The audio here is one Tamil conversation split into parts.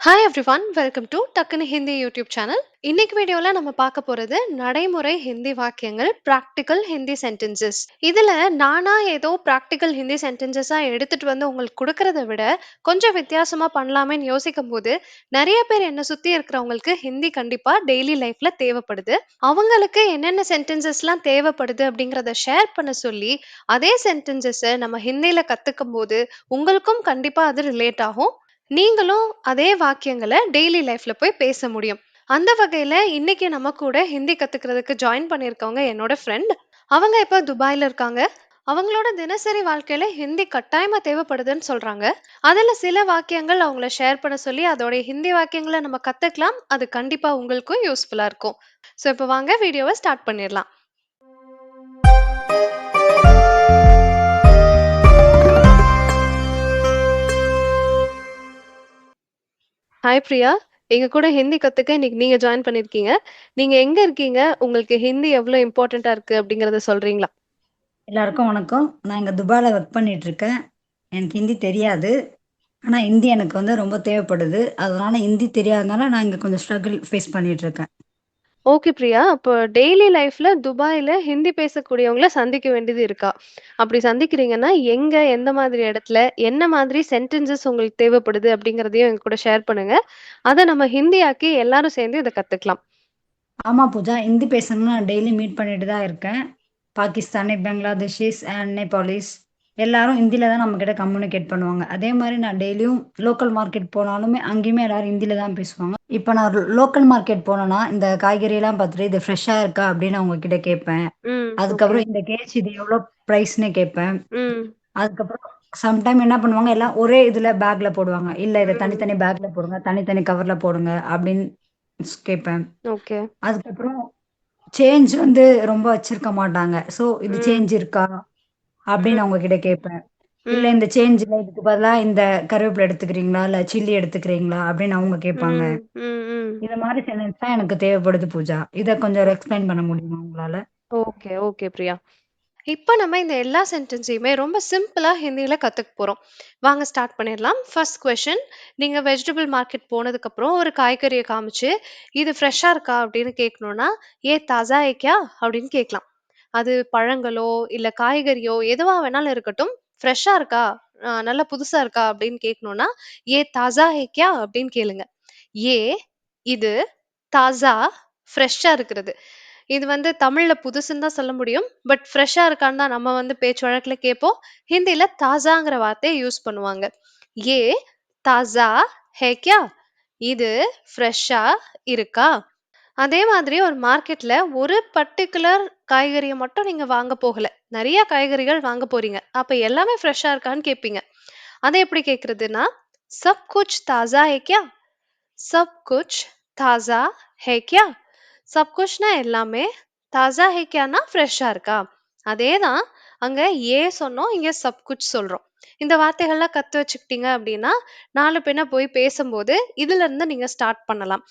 Hi everyone welcome to Takkunu Hindi YouTube channel இன்னைக்கு வீடியோவில் நம்ம பார்க்க போறது நடைமுறை ஹிந்தி வாக்கியங்கள் ப்ராக்டிக்கல் ஹிந்தி சென்டென்சஸ் இதில் நானா ஏதோ ப்ராக்டிக்கல் ஹிந்தி சென்டென்சஸாக எடுத்துட்டு வந்து உங்களுக்கு கொடுக்கறத விட கொஞ்சம் வித்தியாசமா பண்ணலாமேன்னு யோசிக்கும் போது நிறைய பேர் என்னை சுற்றி இருக்கிறவங்களுக்கு ஹிந்தி கண்டிப்பாக டெய்லி லைஃப்ல தேவைப்படுது. அவங்களுக்கு என்னென்ன சென்டென்சஸ்லாம் தேவைப்படுது அப்படிங்கிறத ஷேர் பண்ண சொல்லி அதே சென்டென்சஸை நம்ம ஹிந்தியில் கற்றுக்கும் போது உங்களுக்கும் கண்டிப்பாக அது ரிலேட் ஆகும். நீங்களும் அதே வாக்கியங்களை டெய்லி லைஃப்ல போய் பேச முடியும். அந்த வகையில இன்னைக்கு நம்ம கூட ஹிந்தி கத்துக்கிறதுக்கு ஜாயின் பண்ணியிருக்கவங்க என்னோட ஃப்ரெண்ட். அவங்க இப்ப துபாயில இருக்காங்க. அவங்களோட தினசரி வாழ்க்கையில ஹிந்தி கட்டாயமா தேவைப்படுதுன்னு சொல்றாங்க. அதுல சில வாக்கியங்கள் அவங்கள ஷேர் பண்ண சொல்லி அதோடைய ஹிந்தி வாக்கியங்களை நம்ம கத்துக்கலாம். அது கண்டிப்பா உங்களுக்கும் யூஸ்ஃபுல்லா இருக்கும். ஸோ இப்போ வாங்க வீடியோவை ஸ்டார்ட் பண்ணிடலாம் ஹாய் பிரியா. எங்க கூட ஹிந்தி கத்துக்க இன்னைக்கு நீங்க ஜாயின் பண்ணியிருக்கீங்க. நீங்க எங்க இருக்கீங்க? உங்களுக்கு ஹிந்தி எவ்வளவு இம்பார்ட்டண்டா இருக்கு அப்படிங்கிறத சொல்றீங்களா? எல்லாருக்கும் வணக்கம். நான் இங்க துபாயில் ஒர்க் பண்ணிட்டுருக்கேன். எனக்கு ஹிந்தி தெரியாது. ஆனா ஹிந்தி எனக்கு வந்து ரொம்ப தேவைப்படுது. அதனால ஹிந்தி தெரியாதனால நான் இங்க கொஞ்சம் ஸ்ட்ரகிள் ஃபேஸ் பண்ணிட்டுருக்கேன். ஓகே பிரியா. அப்போ டெய்லி லைஃப்ல துபாயில ஹிந்தி பேசக்கூடியவங்கள சந்திக்க வேண்டியது இருக்கா? அப்படி சந்திக்கிறீங்கன்னா, எங்க, எந்த மாதிரி இடத்துல, என்ன மாதிரி சென்டென்சஸ் உங்களுக்கு தேவைப்படுது அப்படிங்கிறதையும் எங்க கூட ஷேர் பண்ணுங்க. அதை நம்ம ஹிந்தியாக்கி எல்லாரும் சேர்ந்து இதை கத்துக்கலாம். ஆமா பூஜா. ஹிந்தி பேசணும்னா நான் டெய்லி மீட் பண்ணிட்டு தான் இருக்கேன். பாகிஸ்தானி, பங்களாதேஷிஸ் அண்ட் நேபாளிஸ் எல்லாரும் ஹிந்தில தான் நம்மகிட்ட கம்யூனிகேட் பண்ணுவாங்க. அதே மாரி நான் டெய்லியும் லோக்கல் மார்க்கெட் போனாலுமே அங்கேயுமே எல்லாரும் ஹிந்தில தான் பேசுவாங்க. இப்ப நான் லோக்கல் மார்க்கெட் போனேன்னா, இந்த காய்கறியெல்லாம் பார்த்துட்டு இது ஃப்ரெஷ்ஷா இருக்கா? அப்படின்னு அவங்க கிட்ட கேட்பேன். அதுக்கப்புறம் இந்த கேஜ் இது எவ்வளோ பிரைஸ்ன்னு கேட்பேன். அதுக்கப்புறம் சம்டைம் என்ன பண்ணுவாங்க, எல்லாம் ஒரே இதுல பேக்ல போடுவாங்க. இல்ல இத. தனித்தனி பேக்ல போடுங்க, தனித்தனி கவர்ல போடுங்க அப்படின்னு கேட்பேன். ஓகே. அதுக்கப்புறம் சேஞ்ச் வந்து ரொம்ப வச்சிருக்க மாட்டாங்க. ஸோ இது. சேஞ்ச் இருக்கா? அப்படின்னு அவங்க கிட்ட கேட்பேன் இல்ல இந்த சேஞ்ச் இல்ல இதுக்கு பதிலா இந்த கருவேப்பிலை எடுத்துக்கிறீங்களா? இல்ல சில்லி எடுத்துக்கிறீங்களா? அப்படின்னு அவங்க கேட்பாங்க இந்த மாதிரி சேலஞ்ச் தான் எனக்கு தேவைப்படுது பூஜா. இத கொஞ்சம் எக்ஸ்பிளைன் பண்ண முடியுமா உங்களால? Okay okay Priya. இப்ப நம்ம இந்த எல்லா சென்டென்ஸையுமே ரொம்ப சிம்பிளா ஹிந்தியில் கத்துக்க போறோம். வாங்க ஸ்டார்ட் பண்ணிடலாம். ஃபர்ஸ்ட் கொஷின் நீங்க வெஜிடபிள் மார்க்கெட் போனதுக்கு அப்புறம் ஒரு காய்கறியை காமிச்சு இது ஃப்ரெஷ்ஷாக இருக்கா? அப்படின்னு கேட்கணும்னா ஏ தாஜா ஏக்கியா அப்படின்னு கேட்கலாம். அது பழங்களோ, இல்ல காய்கறியோ எதுவா வேணாலும் இருக்கட்டும். "ஃப்ரெஷ்ஷா இருக்கா? அ நல்லா புதுசா இருக்கா?" அப்படின்னு கேட்கணும்னா, "ये ताज़ा है क्या?" அப்படின்னு கேளுங்க. "ये" இது, "ताज़ा" ஃப்ரெஷ்ஷா இருக்கிறது. இது வந்து தமிழ்ல புதுசுன்னு தான் சொல்ல முடியும். பட் ஃப்ரெஷ்ஷா இருக்கான்னு தான் நம்ம வந்து பேச்சு வழக்குல கேட்போம். ஹிந்தியில தாஸாங்கிற வார்த்தைய யூஸ் பண்ணுவாங்க. "ये ताज़ा है क्या?" இது ஃப்ரெஷ்ஷா இருக்கா? அதே மாதிரி ஒரு மார்க்கெட்டில் ஒரு பர்டிகுலர் காய்கறியை மட்டும் நீங்கள் வாங்க போகலை நிறைய காய்கறிகள் வாங்க போகிறீங்க அப்போ எல்லாமே ஃப்ரெஷ்ஷாக இருக்கான்னு கேட்பீங்க. அதை எப்படி கேட்குறதுன்னா "சப் குச் தாஜா ஹை சப் குச் தாஜா ஹை சப் குச்னா எல்லாமே, தாஜா ஹை ஃப்ரெஷ்ஷாக இருக்கா அதே தான் அங்கே ஏ சொன்னோம். இங்கே சப் குச் சொல்கிறோம் இந்த வார்த்தைகள்லாம் கற்று வச்சுக்கிட்டீங்க அப்படின்னா, நாலு பின்ன போய் பேசும்போது இதுலருந்து நீங்கள் ஸ்டார்ட் பண்ணலாம்.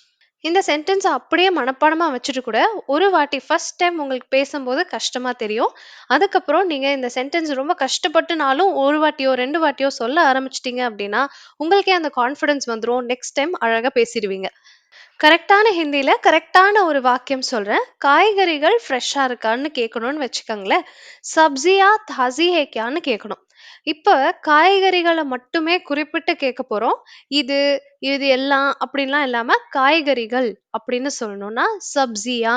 இந்த சென்டென்ஸ அப்படியே மனப்பாடமாக வச்சுட்டு கூட, ஒரு வாட்டி ஃபர்ஸ்ட் டைம் உங்களுக்கு பேசும்போது கஷ்டமாக தெரியும். அதுக்கப்புறம் நீங்கள் இந்த சென்டென்ஸ் ரொம்ப கஷ்டப்பட்டுனாலும், ஒரு வாட்டியோ, ரெண்டு வாட்டியோ சொல்ல ஆரம்பிச்சிட்டிங்க அப்படின்னா, உங்களுக்கே அந்த கான்ஃபிடன்ஸ் வந்துடும் நெக்ஸ்ட் டைம் அழகாக பேசிடுவீங்க கரெக்டான ஹிந்தியில் கரெக்டான ஒரு வாக்கியம் சொல்கிறேன் காய்கறிகள் ஃப்ரெஷ்ஷாக இருக்கான்னு கேட்கணும்னு வச்சுக்கோங்களேன் "சப்ஜியா தாசி ஹை கேட்கணும். இப்ப காய்கறிகள மட்டுமே குறிப்பிட்டு கேட்கப் போறோம். இது, இது எல்லாம் அப்படின்லாம் இல்லாம, காய்கறிகள் அப்படின்னு சொல்லணும்னா, "சப்ஜியா."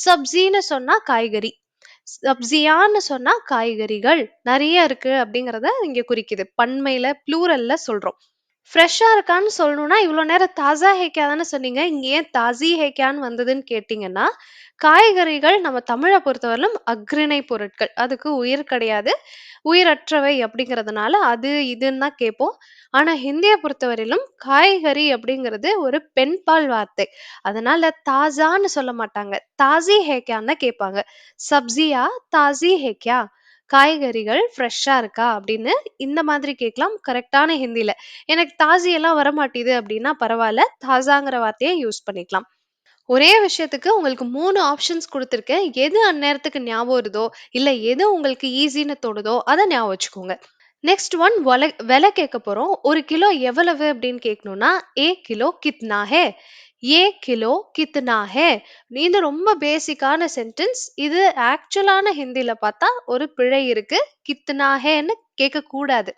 சப்ஜின்னு சொன்னா காய்கறி. சப்ஜியான்னு சொன்னா காய்கறிகள். நெறைய இருக்கு அப்படிங்கிறத இங்க குறிக்குது. பன்மையில ப்ளூரல்ல சொல்றோம். ஃப்ரெஷ்ஷா இருக்கான்னு சொல்லணும்னா, இவ்வளோ நேரம் தாஸா ஹே தானே சொன்னீங்க. இங்க ஏன் தாஸி ஹேக்யான்னு வந்ததுன்னு கேட்டீங்கன்னா, காய்கறிகள் நம்ம தமிழ பொறுத்தவரையிலும் அஃறிணை பொருட்கள். அதுக்கு உயிர் கிடையாது. உயிரற்றவை அப்படிங்கிறதுனால அது, இதுன்னு தான் கேட்போம். ஆனா ஹிந்திய பொறுத்தவரையிலும் காய்கறி அப்படிங்கிறது ஒரு பெண்பால் வார்த்தை. அதனால தாஸான்னு சொல்ல மாட்டாங்க. தாஸி ஹேக்யான்னு தான் கேட்பாங்க. "சப்ஜியா தாஸி ஹே கியா?" காய்கறிகள் ஃப்ரெஷ்ஷாக இருக்கா? அப்படின்னு இந்த மாதிரி கேட்கலாம் கரெக்டான ஹிந்தியில் எனக்கு தாஜி எல்லாம் வரமாட்டேது அப்படின்னா பரவாயில்ல தாஜாங்கிற வார்த்தைய யூஸ் பண்ணிக்கலாம். ஒரே விஷயத்துக்கு உங்களுக்கு மூணு ஆப்ஷன்ஸ் கொடுத்துருக்கேன் எது அந்நேரத்துக்கு ஞாபகம் வருதோ, இல்ல எது உங்களுக்கு ஈஸின்னு தோணுதோ, அதை ஞாபகம் வச்சுக்கோங்க. நெக்ஸ்ட் ஒன் விலை விலை கேட்க போறோம். ஒரு கிலோ எவ்வளவு அப்படின்னு கேட்கணும்னா, ஏ கிலோ கித்னா ஹே ஏ கிலோ கித்னா ஹே இது ரொம்ப பேசிக்கான சென்டென்ஸ். இது ஆக்சுவலான ஹிந்தில பார்த்தா ஒரு பிழை இருக்கு. கித்னா ஹேன்னு கேட்கக்கூடாது.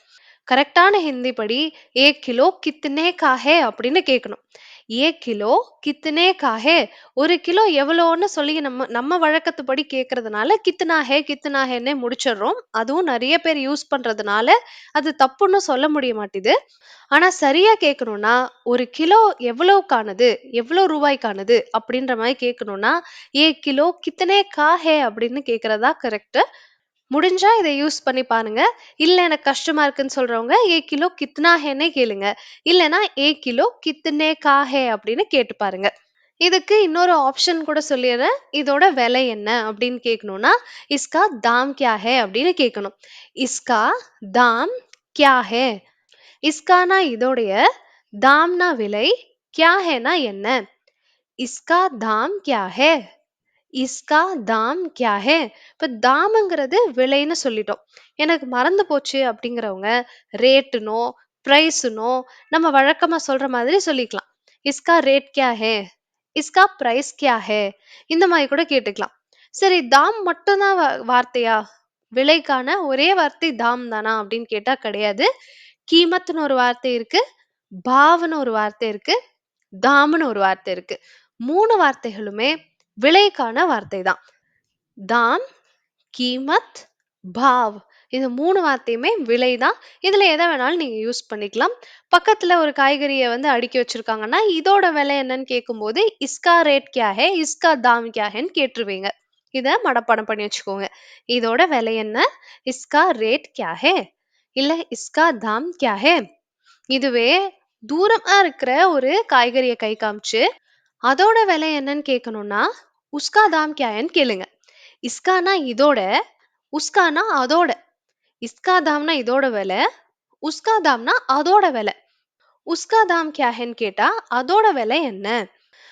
கரெக்டான ஹிந்தி படி "ஏக் கிலோ கித்னே கா அப்படின்னு கேட்கணும். ஏ கிலோ கித்னே கா ஹை?" 1 கிலோ எவ்வளோன்னு சொல்லி நம்ம நம்ம வழக்கத்துப்படி கேட்கறதுனால, கித்னா ஹை, கித்னா ஹைன்னே முடிச்சிடுறோம். அதுவும் நெறைய பேர் யூஸ் பண்றதுனால, அது தப்புன்னு சொல்ல முடிய மாட்டிது. ஆனா சரியா கேட்கணும்னா, 1 கிலோ எவ்வளவுக்கானது? எவ்வளோ ரூபாய்க்கானது? அப்படின்ற மாரி கேட்கணும்னா, ஏ கிலோ கித்னே கா ஹை?" அப்படின்னு கேட்கறது தான் கரெக்ட்டு. முடிஞ்சா இத யூஸ் பண்ணி பாருங்க. இல்ல எனக்கு கஷ்டமா இருக்குன்னு சொல்றவங்க, ஏ கிலோ கித்னா ஹைன்னே?" கேளுங்க. இல்லன்னா, "ஏக் கிலோ கித்னே கா அப்படின்னு கேட்டு பாருங்க. இதுக்கு இன்னொரு ஆப்ஷன் கூட சொல்லிர்றேன். இதோட விலை என்ன அப்படின்னு கேட்கணும்னா, "இஸ்கா தாம் கியா அப்படின்னு கேட்கணும். "இஸ்கா தாம் கியா ஹை?" இஸ்கானா இதோடைய, தாம்னா விலை, கியா என்ன? "இஸ்கா தாம் கியா ஹை?" "இஸ்கா தாம் கியா ஹே இப்போ தாம்ங்கிறது விலைன்னு சொல்லிட்டோம். எனக்கு மறந்து போச்சு அப்படிங்கிறவங்க, ரேட்டுனோ ப்ரைஸுனோ நம்ம வழக்கமா சொல்ற மாதிரி சொல்லிக்கலாம். "இஸ்கா ரேட் கியா ஹே "இஸ்கா ப்ரைஸ் கியா ஹே இந்த மாதிரி கூட கேட்டுக்கலாம். சரி தாம் மட்டும் தான் வ வார்த்தையா? விலைக்கான ஒரே வார்த்தை தாம் தானா? அப்படின்னு கேட்டா கிடையாது. கீமத்துன்னு ஒரு வார்த்தை இருக்கு. பாவ்னு ஒரு வார்த்தை இருக்கு. தாம்னு ஒரு வார்த்தை இருக்கு. மூணு வார்த்தைகளுமே விலைக்கான வார்த்தை தான். தாம், கீமத், பாவ் இந்த மூணு வார்த்தையுமே விலை தான். இதுல எதை வேணாலும் நீங்க யூஸ் பண்ணிக்கலாம். பக்கத்துல ஒரு காய்கறியை வந்து அடுக்கி வச்சிருக்காங்கன்னா, இதோட விலை என்னன்னு கேட்கும்போது, "இஸ்கா ரேட் கியா இஸ்கா தாம் கியஹென்னு கேட்டுருவீங்க. இதை மடப்பாடம் பண்ணி வச்சுக்கோங்க. இதோட விலை என்ன? "இஸ்கா ரேட் கியா இல்லை "இஸ்கா தாம் கியா இதுவே தூரமா இருக்கிற ஒரு காய்கறியை கை காமிச்சு, அதோட விலை என்னன்னு கேட்கணும்னா, "உஸ்கா தாம் கியாயன்னு கேளுங்க. இஸ்கானா இதோட, உஸ்கானா அதோட. இஸ்கா தாம்னா இதோட விலை, உஸ்கா தாம்னா அதோட விலை. "உஸ்கா தாம் கியா கேட்டா, அதோட விலை என்ன?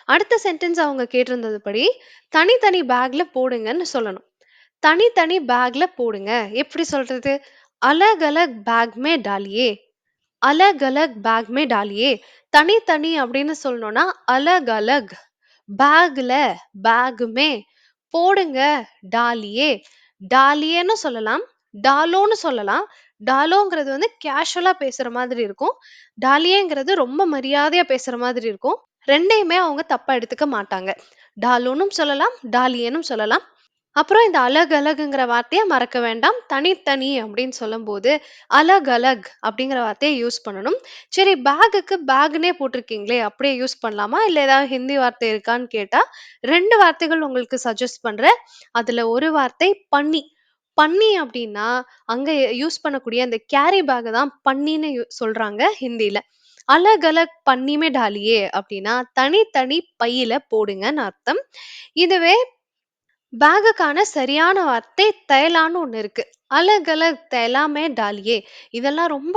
அடுத்த சென்டென்ஸ் அவங்க கேட்டிருந்தது படி, தனித்தனி பேக்ல போடுங்கன்னு சொல்லணும். தனித்தனி பேக்ல போடுங்க. எப்படி சொல்றது? "அலக் அலக் பேக் மே டாலியே." "அலக் அலக் பேக் மே டாலியே." தனித்தனி அப்படின்னு சொல்லணும்னா, "அலக் அலக்." பேக்ல, பேக் போடுங்க, டாலியே. டாலியேன்னு சொல்லலாம். டாலோன்னு சொல்லலாம். டாலோங்கிறது வந்து கேஷுவலா பேசுற மாதிரி இருக்கும். டாலியேங்கிறது ரொம்ப மரியாதையா பேசுற மாதிரி இருக்கும். ரெண்டையுமே அவங்க தப்பா எடுத்துக்க மாட்டாங்க. டாலோனும் சொல்லலாம், டாலியேனும் சொல்லலாம். அப்புறம் இந்த அலகலகுங்கிற வார்த்தையை வார்த்தைய மறக்க வேண்டாம். தனித்தனி அப்படின்னு சொல்லும்போது, அலகலக் அப்படிங்கிற வார்த்தைய யூஸ் பண்ணணும். சரி பேகுக்கு பேக்ன்னே போட்டிருக்கீங்களே, அப்படியே யூஸ் பண்ணலாமா? இல்ல ஏதாவது ஹிந்தி வார்த்தை இருக்கான்னு கேட்டா, 2 வார்த்தைகள் உங்களுக்கு சஜெஸ்ட் பண்றேன். அதுல ஒரு வார்த்தை பன்னி. பன்னி அப்படின்னா, அங்க யூஸ் பண்ணக்கூடிய அந்த கேரி பேக்க தான் பன்னின்னு யூ சொல்றாங்க ஹிந்தில. அலகலக் பன்னி டாலியே." அப்படின்னா, தனித்தனி பையில போடுங்கன்னு அர்த்தம். இதுவே பேகுக்கான சரியான வார்த்தை தைலான்னு ஒண்ணு இருக்கு. அலகலக் தயலாமே டாலியே." இதெல்லாம் ரொம்ப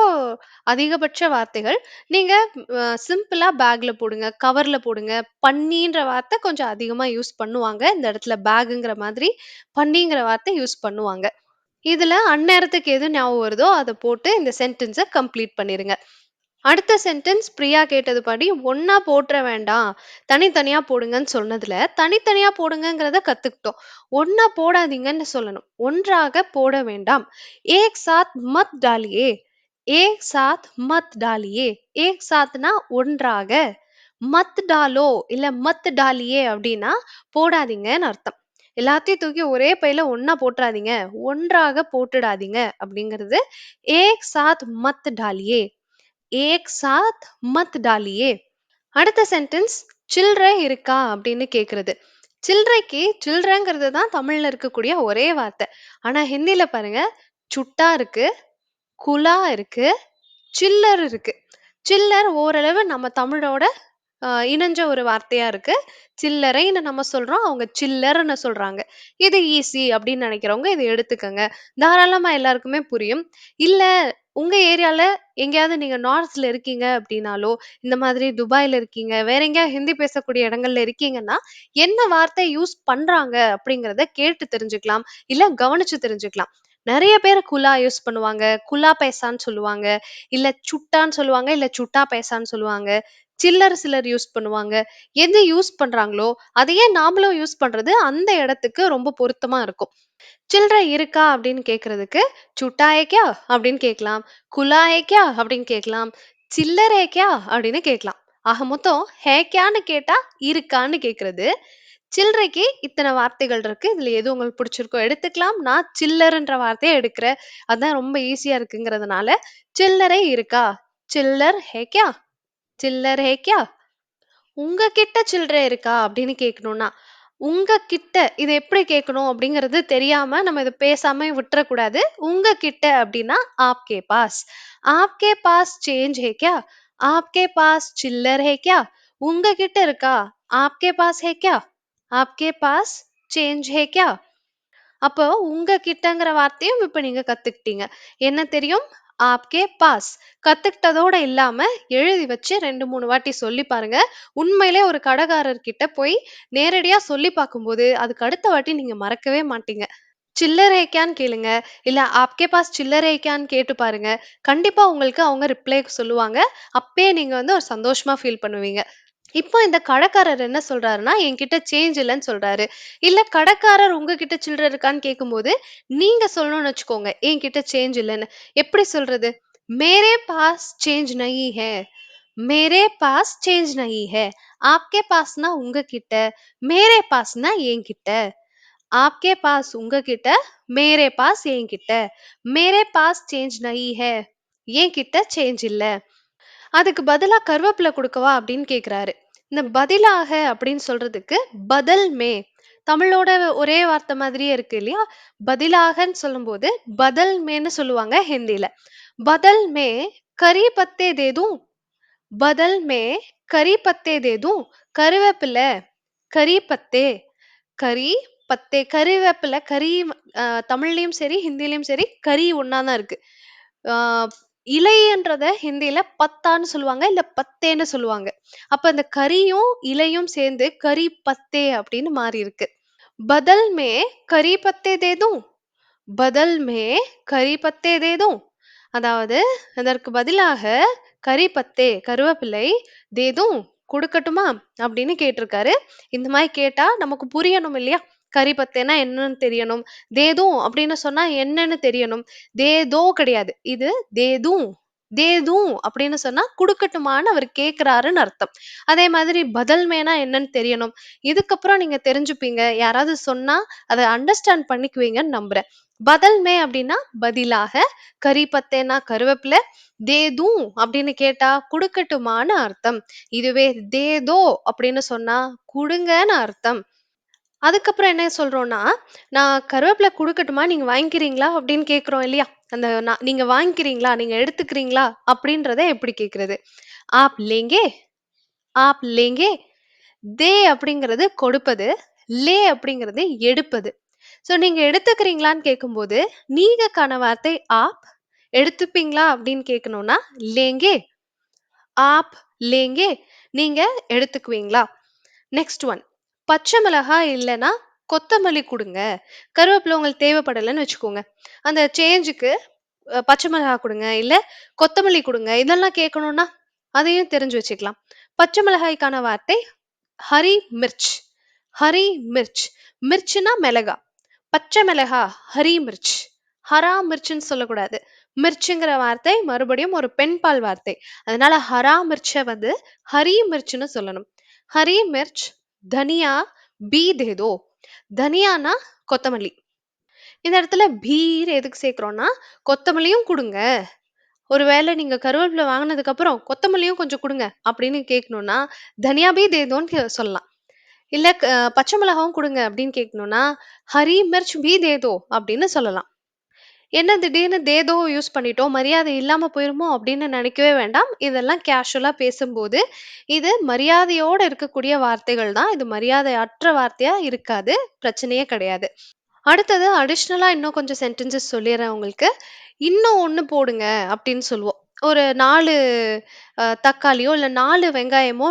அதிகபட்ச வார்த்தைகள். நீங்க அ சிம்பிளா பேக்ல போடுங்க, கவர்ல போடுங்க. பன்னின்ற வார்த்தை கொஞ்சம் அதிகமா யூஸ் பண்ணுவாங்க. இந்த இடத்துல பேகுங்கிற மாதிரி பன்னிங்கிற வார்த்தை யூஸ் பண்ணுவாங்க. இதுல அந்நேரத்துக்கு எது ஞாபகம் வருதோ அத போட்டு இந்த சென்டென்ஸ கம்ப்ளீட் பண்ணிருங்க. அடுத்த சென்டென்ஸ் பிரியா கேட்டது படி ஒண்ணா போட்டுற வேண்டாம். தனித்தனியா போடுங்கன்னு சொன்னதுல, தனித்தனியா போடுங்கங்கிறத கத்துக்கிட்டோம். ஒண்ணா போடாதீங்கன்னு சொல்லணும். ஒன்றாக போட வேண்டாம். "ஏக் சாத் மத் டாலியே." "ஏக் சாத் மத் டாலியே." ஏக் சாத்னா ஒன்றாக. மத் டாலோ இல்ல மத் டாலியே அப்படின்னா போடாதீங்கன்னு அர்த்தம். எல்லாத்தையும் தூக்கி ஒரே பையில ஒன்னா போட்டுறாதீங்க ஒன்றாக போட்டுடாதீங்க அப்படிங்கிறது, "ஏக் சாத் மத் டாலியே." "ஏக் சாத் மத் டாலியே." அடுத்த சென்டென்ஸ் "சில்லறை இருக்கா?" அப்படின்னு கேட்குறது சில்லறைக்கு சில்லறைங்கிறது தான் தமிழ்ல இருக்கக்கூடிய ஒரே வார்த்தை. ஆனா ஹிந்தில பாருங்க, சுட்டா இருக்கு, குலா இருக்கு, சில்லர் இருக்கு. சில்லர் ஓரளவு நம்ம தமிழோட அ இணைஞ்ச ஒரு வார்த்தையா இருக்கு. சில்லறைன்னு நம்ம சொல்றோம். அவங்க சில்லர்ன்னு சொல்றாங்க. இது ஈஸி அப்படின்னு நினைக்கிறவங்க இத எடுத்துக்கங்க. தாராளமா எல்லாருக்குமே புரியும். இல்ல உங்க ஏரியால எங்கேயாவது நீங்க நார்த்ல இருக்கீங்க அப்படின்னாலோ, இந்த மாதிரி துபாய்ல இருக்கீங்க, வேற எங்கேயாவது ஹிந்தி பேசக்கூடிய இடங்கள்ல இருக்கீங்கன்னா, என்ன வார்த்தை யூஸ் பண்றாங்க அப்படிங்கிறத கேட்டு தெரிஞ்சுக்கலாம். இல்ல கவனிச்சு தெரிஞ்சுக்கலாம். நெறைய பேரு குலா யூஸ் பண்ணுவாங்க. குலா பைசான்னு சொல்லுவாங்க. இல்ல சுட்டான்னு சொல்லுவாங்க. இல்ல சுட்டா பைசான்னு சொல்லுவாங்க. சில்லர் சிலர் யூஸ் பண்ணுவாங்க. எது யூஸ் பண்றாங்களோ, அதையே நாமளும் யூஸ் பண்றது அந்த இடத்துக்கு ரொம்ப பொருத்தமா இருக்கும். "சில்லற இருக்கா?" அப்படின்னு கேட்கறதுக்கு, சுட்டாயக்கியா அப்படின்னு கேட்கலாம். குலாயக்கியா அப்படின்னு கேட்கலாம். சில்லரேக்கியா அப்படின்னு கேட்கலாம். ஆக மொத்தம் ஹேக்கியான்னு கேட்டா, இருக்கான்னு கேட்கறது சில்லறைக்கு இத்தனை வார்த்தைகள் இருக்கு. இதுல எது உங்களுக்கு பிடிச்சிருக்கோ எடுத்துக்கலாம். நான் சில்லர்ன்ற வார்த்தையை எடுக்கிறேன். அதான் ரொம்ப ஈஸியா இருக்குங்கிறதுனால, "சில்லறை இருக்கா? சில்லர் ஹேக்கியா சில்லற சில்லர் கியா?" "உங்க கிட்ட சில்லறை இருக்கா?" அப்படின்னு கேட்கணும்னா, "உங்க கிட்ட" இத எப்படி கேட்கணும் அப்படிங்கிறது தெரியாம நம்ம இத பேசாம விட்டுறக்கூடாது. "உங்க கிட்ட" அப்படின்னா, "ஆப்கே பாஸ்." "ஆப்கே பாஸ் சேஞ்ச் ஹை கியா? ஆப்கே பாஸ் சில்லர் ஹை கியா?" "உங்க கிட்ட இருக்கா? ஆப்கே பாஸ் ஹை கியா? ஆப்கே பாஸ் சேஞ்ச் ஹை கியா?" அப்போ உங்க கிட்டங்கிற வார்த்தையும் இப்ப நீங்க கத்துக்கிட்டீங்க. என்ன தெரியும்? ஆப்கே பாஸ். கத்துக்கிட்டதோட இல்லாம, எழுதி வச்சு 2, 3 வாட்டி சொல்லி பாருங்க. உண்மையிலே ஒரு கடைக்காரர்கிட்ட போய் நேரடியா சொல்லி பார்க்கும்போது, அதுக்கு அடுத்த வாட்டி நீங்க மறக்கவே மாட்டீங்க. "சில்லர் ஹை கேளுங்க. இல்ல "ஆப்கே பாஸ் சில்லர் கேட்டு பாருங்க. கண்டிப்பா உங்களுக்கு அவங்க ரிப்ளை சொல்லுவாங்க. அப்பயே நீங்க வந்து ஒரு சந்தோஷமா ஃபீல் பண்ணுவீங்க. இப்போ இந்த கடைக்காரர் என்ன சொல்றாருன்னா, என்கிட்ட சேஞ்ச் இல்லன்னு சொல்றாரு. இல்ல கடைக்காரர் உங்ககிட்ட சில்லற இருக்கான்னு கேட்கும்போது, நீங்க சொல்லணும்னு வச்சுக்கோங்க, என்கிட்ட சேஞ்ச் இல்லன்னு. எப்படி சொல்றது? "மேரே பாஸ் சேஞ்ச் நஹி ஹை." மேரே பாஸ் சேஞ்ச் நஹி ஹை. ஆப்கே பாஸ்னா உங்ககிட்ட, மேரே பாஸ்னா என்கிட்ட. ஆப்கே பாஸ் உங்ககிட்ட, மேரே பாஸ் என்கிட்ட. மேரே பாஸ் சேஞ்ச் நஹி ஹை. என்கிட்ட சேஞ்ச் இல்ல. அதுக்கு பதிலா கருவேப்பிலை குடுக்கவா? அப்படின்னு கேட்குறாரு இந்த பதிலாக அப்படின்னு சொல்றதுக்கு, பதல் மே. தமிழோட ஒரே வார்த்தை மாதிரியே இருக்கு இல்லையா? பதிலாகன்னு சொல்லும்போது, பதல் மேன்னு சொல்லுவாங்க ஹிந்தில. "பதல் மே கரி பத்தே தே "பதல் மே கரி பத்தே தே கருவேப்பிலை கருவேப்பில, கரி பத்தே, கரி பத்தே கருவேப்பிலை, கரி அ தமிழ்லயும் சரி, ஹிந்திலயும் சரி, கரி ஒண்ணா தான் இருக்கு. ஆ இலைன்றத ஹிந்தில பத்தான்னு சொல்லுவாங்க. இல்ல பத்தேன்னு சொல்லுவாங்க. அப்ப இந்த கரியும், இலையும் சேர்ந்து கரி பத்தே அப்படின்னு மாறியிருக்கு. "பதல் மே கரி பத்தே தே "பதல் மே கரி பத்தே தே அதாவது அதற்கு பதிலாக கரி பத்தே கருவேப்பிலை தே கொடுக்கட்டுமா அப்படின்னு கேட்டிருக்காரு. இந்த மாரி கேட்டா நமக்கு புரியணும் இல்லையா? கரி பத்தேன்னா என்னன்னு தெரியணும். தேதும் அப்படின்னு சொன்னா என்னன்னு தெரியணும். தேதோ கிடையாது. இது தேதும் தேதும் அப்படின்னு சொன்னா குடுக்கட்டுமான்னு அவர் கேட்கிறாருன்னு அர்த்தம். அதே மாதிரி பதல் மேனா என்னன்னு தெரியணும். இதுக்கப்புறம் நீங்க தெரிஞ்சுப்பீங்க. யாராவது சொன்னா அத அண்டர்ஸ்டாண்ட் பண்ணிக்குவீங்கன்னு நம்புறேன். பதல் மே அப்படின்னா பதிலாக, கறி பத்தேனா கருவேப்பில, தேதும் அப்படின்னு கேட்டா குடுக்கட்டுமான்னு அர்த்தம். இதுவே தேதோ அப்படின்னு சொன்னா குடுங்கன்னு அர்த்தம். அதுக்கப்புறம் என்ன சொல்றோம்னா, "நான் கருவேப்பிலை குடுக்கட்டுமா? நீங்க வாங்கிக்கிறீங்களா?" அப்படின்னு கேட்கிறோம் இல்லையா? அந்த நான் "நீங்க வாங்கிக்கிறீங்களா? நீங்க எடுத்துக்கிறீங்களா?" அப்படின்றத எப்படி கேட்கிறது? "ஆப் லேங்கே? ஆப் லேங்கே?" தே அப்படிங்கிறது கொடுப்பது. லே அப்படிங்கிறது எடுப்பது. ஸோ நீங்க எடுத்துக்கிறீங்களான்னு கேட்கும்போது, நீங்கக்கான வார்த்தை ஆப். எடுத்துப்பீங்களா அப்படின்னு கேட்கணும்னா, லேங்கே. ஆப் லேங்கே. நீங்க எடுத்துக்குவீங்களா? Next one. பச்சை மிளகாய் இல்லன்னா, கொத்தமல்லி குடுங்க. கருவேப்பில உங்களுக்கு தேவைப்படலன்னு வச்சுக்கோங்க. அந்த சேஞ்சுக்கு அ பச்சை மிளகாய் குடுங்க, இல்ல கொத்தமல்லி குடுங்க. இதெல்லாம் கேட்கணும்னா, அதையும் தெரிஞ்சு வச்சுக்கலாம். பச்சை மிளகாய்க்கான வார்த்தை ஹரி மிர்ச். ஹரி மிர்ச். மிர்ச்னா மிளகா. பச்சை மிளகா, ஹரி மிர்ச். ஹரா மிர்ச்ன்னு சொல்லக்கூடாது. மிர்ச்சுங்கிற வார்த்தை மறுபடியும் ஒரு பெண்பால் வார்த்தை. அதனால ஹரா மிர்ச்ச வந்து ஹரி மிர்ச்ன்னு சொல்லணும். ஹரி மிர்ச், தனியா, பி தே தோ. தனியான்னா கொத்தமல்லி. இந்த இடத்துல பீர் எதுக்கு சேர்க்குறோன்னா கொத்தமல்லியும் கொடுங்க ஒரு வேளை நீங்க கருவேப்பிலை வாங்குனதுக்கு அப்புறம், கொத்தமல்லியும் கொஞ்சம் கொடுங்க அப்படின்னு கேட்கணும்னா, தனியா பி தேதோன்னு சொல்லலாம். இல்ல பச்சை மிளகாவும் கொடுங்க அப்படின்னு கேட்கணும்னா, ஹரி மிர்ச் பி தேதோ அப்படின்னு சொல்லலாம். என்ன திடீர்னு தே தோ யூஸ் பண்ணிட்டோம். மரியாதை இல்லாம போயிருமோ அப்படின்னு நினைக்கவே வேண்டாம். இதெல்லாம் கேஷுவலா பேசும்போது, இது மரியாதையோட இருக்கக்கூடிய வார்த்தைகள் தான். இது மரியாதை அற்ற வார்த்தையா இருக்காது. பிரச்சனையே கிடையாது. அடுத்தது அடிஷனலா இன்னும் கொஞ்சம் சென்டென்சஸ் சொல்லிர்றேன் உங்களுக்கு. "இன்னும் ஒண்ணு போடுங்க" அப்படின்னு சொல்லுவோம். ஒரு 4 அ தக்காளியோ, இல்ல 4 வெங்காயமோ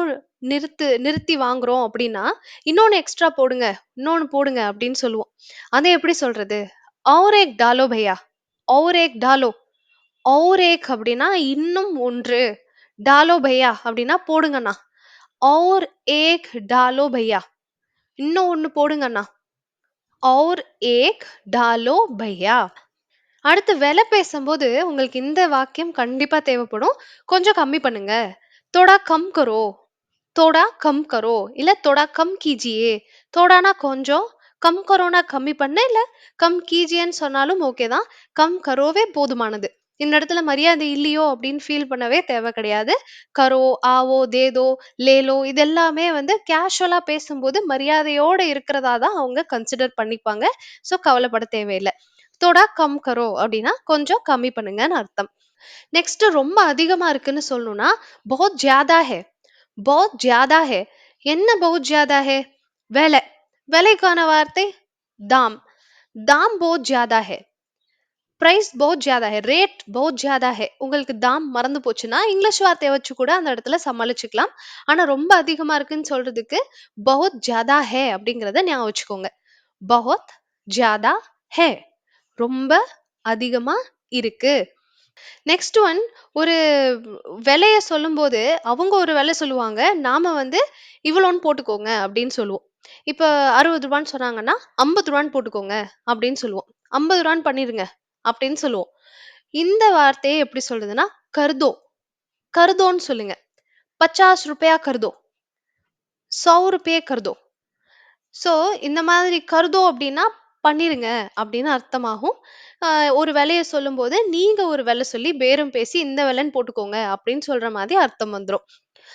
நிறுத்து நிறுத்தி வாங்குறோம் அப்படின்னா, "இன்னொன்னு எக்ஸ்ட்ரா போடுங்க, இன்னொன்னு போடுங்க" அப்படின்னு சொல்லுவோம். அத எப்படி சொல்றது? और एक डालो भैया और एक डालो और एक அப்படின்னா இன்னும் ஒன்று டாலோ பையா அப்படின்னா போடுங்கண்ணா और एक डालो भैया இன்னும் ஒண்ணு போடுங்கண்ணா और एक डालो भैया அடுத்து விலை பேசும்போது உங்களுக்கு இந்த வாக்கியம் கண்டிப்பா தேவைப்படும் கொஞ்சம் கம்மி பண்ணுங்க தோடா கம் கரோ தோடா கம் கரோ இல்ல தோடா கம் கீஜியே தோடானா கொஞ்சம் கம் கரோனா கம்மி பண்ண இல்ல கம் கீஜியன்னு சொன்னாலும் ஓகே தான் கம் கரோவே போதுமானது இந்த இடத்துல மரியாதை இல்லையோ அப்படின்னு ஃபீல் பண்ணவே தேவை கிடையாது கரோ ஆவோ தேதோ லேலோ இது எல்லாமே வந்து கேஷுவலா பேசும்போது மரியாதையோட இருக்கிறதா தான் அவங்க கன்சிடர் பண்ணிப்பாங்க ஸோ கவலைப்பட தேவையில்லை தோடா கம் கரோ அப்படின்னா கொஞ்சம் கம்மி பண்ணுங்கன்னு அர்த்தம் நெக்ஸ்ட் ரொம்ப அதிகமா இருக்குன்னு சொல்லணும்னா बहुत ज्यादा है बहुत ज्यादा है என்ன बहुत ज्यादा है விலை விலைக்கான வார்த்தை தாம் தாம் बहुत ज्यादा है பிரைஸ் बहुत ज्यादा है ரேட் बहुत ज्यादा है உங்களுக்கு தாம் மறந்து போச்சுன்னா இங்கிலீஷ் வார்த்தையை வச்சு கூட அந்த இடத்துல சமாளிச்சுக்கலாம் ஆனா ரொம்ப அதிகமா இருக்குன்னு சொல்றதுக்கு बहुत ज्यादा है அப்படிங்கறத ஞாபகம் வச்சுக்கோங்க बहुत ज्यादा है ரொம்ப அதிகமா இருக்கு நெக்ஸ்ட் ஒன் ஒரு விலைய சொல்லும்போது அவங்க ஒரு விலை சொல்லுவாங்க நாம வந்து இவ்வளோன்னு போட்டுக்கோங்க அப்படின்னு சொல்லுவோம் இப்ப அறுபது ரூபான்னு சொன்னாங்கன்னா ஐம்பது ரூபான்னு போட்டுக்கோங்க அப்படின்னு சொல்லுவோம். ஐம்பது ரூபான்னு பண்ணிருங்க அப்படின்னு சொல்லுவோம். இந்த வார்த்தையை எப்படி சொல்றதுன்னா கருதோ. கருதோன்னு சொல்லுங்க. பச்சாஸ் ரூபாயா கருதோ? சௌ ரூபாயே கருதோ? ஸோ இந்த மாதிரி கருதோ அப்படின்னா பண்ணிருங்க அப்படின்னு அர்த்தமாகும். ஆஹ் ஒரு விலையை சொல்லும்போது நீங்க ஒரு விலை சொல்லி பேரம் பேசி இந்த விலைன்னு போட்டுக்கோங்க அப்படின்னு சொல்ற மாதிரி அர்த்தம் வந்துரும்.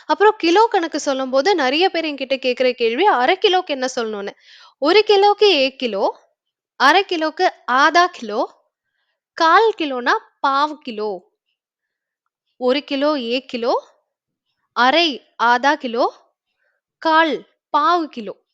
அப்புறம் கிலோ கணக்கு சொல்லும்போது நிறைய பேர் என்கிட்ட கேட்குற கேள்வி அரை கிலோக்கு என்ன சொல்லணும்னு. ஒரு கிலோக்கு ஏ கிலோ அரை கிலோக்கு ஆதா கிலோ கால் கிலோனா பாவ் கிலோ ஒரு கிலோ ஏ கிலோ அரை ஆதா கிலோ கால் பாவு கிலோ.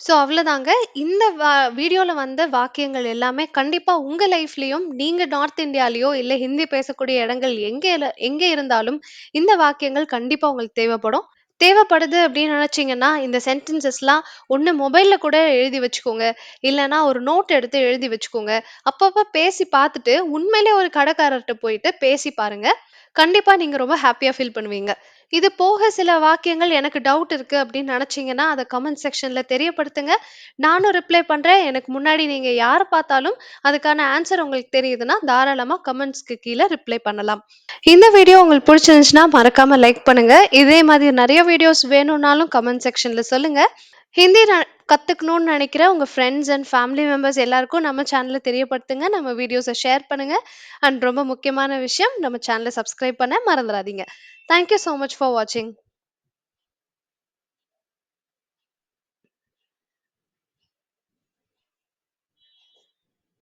ஸோ அவ்வளோதாங்க இந்த வா வீடியோவில் வந்த வாக்கியங்கள் எல்லாமே கண்டிப்பாக உங்கள் லைஃப்லேயும் நீங்கள் நார்த் இந்தியாலேயோ இல்லை ஹிந்தி பேசக்கூடிய இடங்கள் எங்கே எங்கே இருந்தாலும் இந்த வாக்கியங்கள் கண்டிப்பாக உங்களுக்கு தேவைப்படும். தேவைப்படுது அப்படின்னு நினச்சிங்கன்னா இந்த சென்டென்சஸ்லாம் ஒன்று மொபைலில் கூட எழுதி வச்சுக்கோங்க. இல்லைன்னா ஒரு நோட் எடுத்து எழுதி வச்சுக்கோங்க. அப்பப்போ பேசி பார்த்துட்டு உண்மையிலே ஒரு கடைக்காரர்கிட்ட போயிட்டு பேசி பாருங்க. கண்டிப்பா நீங்க ரொம்ப ஹாப்பியா ஃபீல் பண்ணுவீங்க. இது போக சில வாக்கியங்கள் எனக்கு டவுட் இருக்கு அப்படின்னு நினைச்சீங்கன்னா அதை கமெண்ட் செக்ஷன்ல தெரியப்படுத்துங்க. நானும் ரிப்ளை பண்றேன். எனக்கு முன்னாடி நீங்க யாரை பார்த்தாலும் அதுக்கான ஆன்சர் உங்களுக்கு தெரியுதுன்னா தாராளமா கமெண்ட்ஸ்க்கு கீழே ரிப்ளை பண்ணலாம். இந்த வீடியோ உங்களுக்கு பிடிச்சிருந்துச்சுன்னா மறக்காம லைக் பண்ணுங்க. இதே மாதிரி நிறைய வீடியோஸ் வேணும்னாலும் கமெண்ட் செக்ஷன்ல சொல்லுங்க. ஹிந்தி ந- கற்றுக்கணும்னு நினைக்கிற உங்கள் ஃப்ரெண்ட்ஸ் அண்ட் ஃபேமிலி மெம்பர்ஸ் எல்லாருக்கும் நம்ம சேனலை தெரியப்படுத்துங்க. நம்ம வீடியோஸை ஷேர் பண்ணுங்க. அண்ட் ரொம்ப முக்கியமான விஷயம் நம்ம சேனலை சப்ஸ்கிரைப் பண்ண மறந்துடாதீங்க தேங்க்யூ ஸோ மச் ஃபார் வாட்சிங்